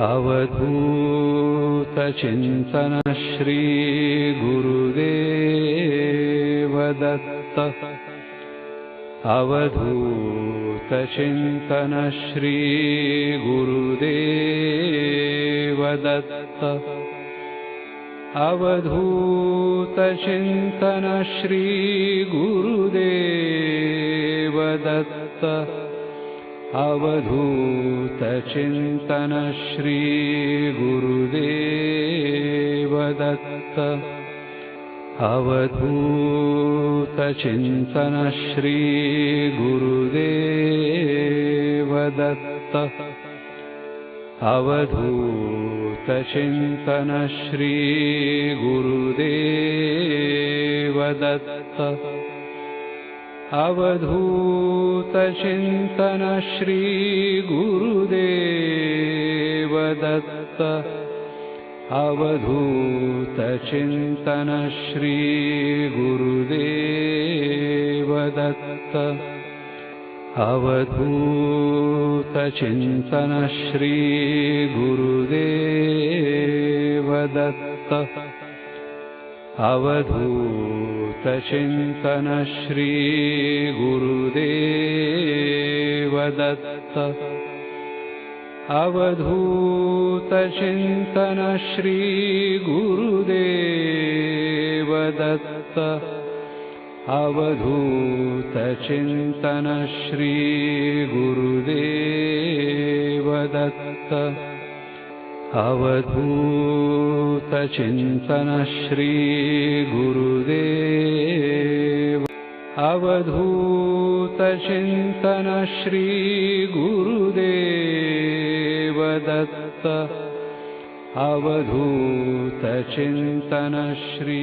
अवधूतचिन्तन श्रीगुरुदेवदत्त अवधूतचिन्तन श्रीगुरुदेवदत्त अवधूतचिन्तन श्रीगुरुदेवदत्त अवधूतचिन्तन श्रीगुरुदेवदत्त अवधूतचिन्तन श्रीगुरुदेवदत्त अवधूतचिन्तन श्रीगुरुदेवदत्त अवधूतचिन्तन श्रीगुरुदेवदत्त अवधूतचिन्तन श्रीगुरुदेवदत्त अवधूतचिन्तन श्रीगुरुदेवदत्त अवधूतचिन्तन श्रीगुरुदेवदत्त अवधूतचिन्तन श्रीगुरुदेवदत्त अवधूतचिन्तन श्रीगुरुदेवदत्त चिन्तनश्री गुरुदे अवधूत चिन्तनश्री गुरुदेवदत्त अवधूत चिन्तनश्री